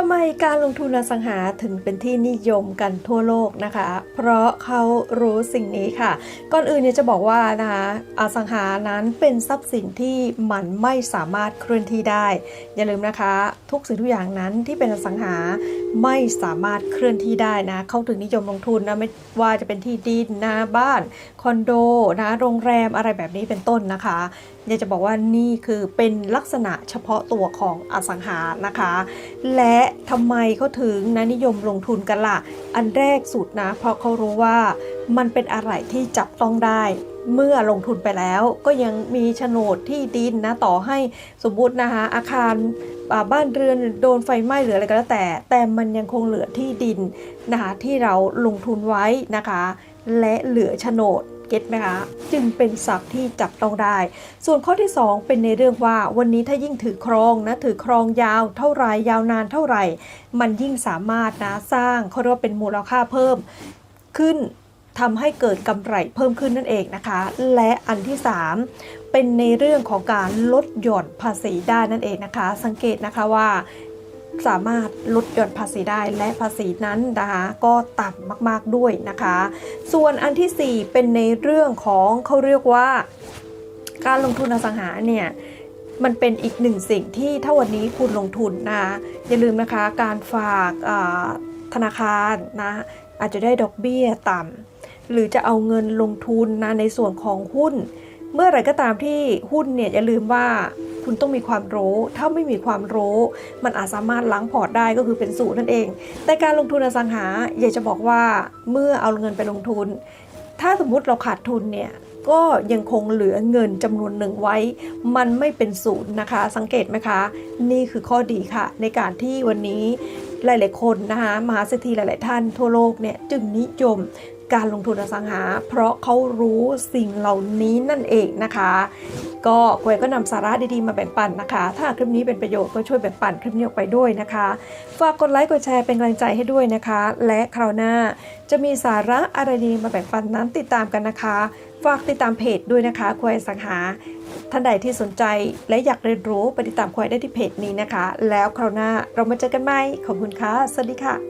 ทำไมการลงทุนอสังหาถึงเป็นที่นิยมกันทั่วโลกนะคะ เพราะเขารู้สิ่งนี้ค่ะ ก่อนอื่นเนี่ยจะบอกว่านะคะอสังหานั้นเป็นทรัพย์สินที่มันไม่สามารถเคลื่อนที่ได้ อย่าลืมนะคะ ทุกสิ่งทุกอย่างนั้นที่เป็นอสังหาไม่สามารถเคลื่อนที่ได้นะ เขาถึงนิยมลงทุนนะไม่ว่าจะเป็นที่ดินนะบ้านคอนโดนะโรงแรมอะไรแบบนี้เป็นต้นนะคะอยากจะบอกว่านี่คือเป็นลักษณะเฉพาะตัวของอสังหานะคะ และทำไมเขาถึงนะนิยมลงทุนกันล่ะ อันแรกสุดนะ เพราะเขารู้ว่ามันเป็นอะไรที่จับต้องได้ เมื่อลงทุนไปแล้วก็ยังมีโฉนดที่ดินนะต่อให้สมมตินะคะอาคารบ้านเรือนโดนไฟไหม้หรืออะไรก็แล้วแต่ แต่มันยังคงเหลือที่ดินนะคะที่เราลงทุนไว้นะคะ และเหลือโฉนด เก็ตไหมคะจึงเป็นทรัพย์ที่จับต้องได้ ส่วนข้อที่ 2 เป็นในเรื่องว่า วันนี้ถ้ายิ่งถือครองนะถือครองยาวเท่าไรยาวนานเท่าไหร่ มันยิ่งสามารถนะสร้างเขาเรียกว่าเป็นมูลค่าเพิ่มขึ้นทำให้เกิดกำไรเพิ่มขึ้นนั่นเองนะคะ และอันที่ 3 เป็นในเรื่องของการลดหย่อนภาษีได้นั่นเองนะคะ สังเกตนะคะว่า สามารถลดหย่อนภาษีได้และภาษีนั้นนะคะก็ต่ำมากๆด้วยนะคะ ส่วนอันทีสี่ 4 เป็นในเรื่องของเขาเรียกว่า การลงทุนอสังหาเนี่ยมันเป็นอีกหนึ่งสิ่งที่ถ้าวันนี้คุณลงทุนนะคะอย่าลืมนะคะการฝากธนาคารนะอาจจะได้ดอกเบี้ยต่ำหรือจะเอาเงินลงทุนนะในส่วนของหุ้น เมื่อไรก็ตามที่หุ้นเนี่ยอย่าลืมว่า คุณต้องมีความรู้ ถ้าไม่มีความรู้ มันอาจสามารถล้างพอร์ตได้ก็คือเป็นศูนย์นั่นเอง แต่การลงทุนอสังหาอยากจะบอกว่าเมื่อเอาเงินไปลงทุน ถ้าสมมุติเราขาดทุนเนี่ยก็ยังคงเหลือเงินจำนวนหนึ่งไว้ มันไม่เป็นศูนย์นะคะ สังเกตไหมคะ นี่คือข้อดีค่ะ ในการที่วันนี้หลาย ๆ คนนะคะมหาเศรษฐีหลาย ๆ ท่านทั่วโลกเนี่ยจึงนิยมการลงทุนอสังหา เพราะเขารู้สิ่งเหล่านี้นั่นเองนะคะ ก็ควยก็นำสาระดีๆมาแบ่งปันนะคะ ถ้าคลิปนี้เป็นประโยชน์ก็ช่วยแบ่งปันคลิปนี้ออกไปด้วยนะคะ ฝากกดไลค์กดแชร์เป็นกำลังใจให้ด้วยนะคะ และคราวหน้าจะมีสาระอะไรดีมาแบ่งปันนั้นติดตามกันนะคะ ฝากติดตามเพจด้วยนะคะควยสังหาท่านใดที่สนใจและอยากเรียนรู้ไปติดตามควายได้ที่เพจนี้นะคะ แล้วคราวหน้าเรามาเจอกันใหม่ขอบคุณค่ะ สวัสดีค่ะ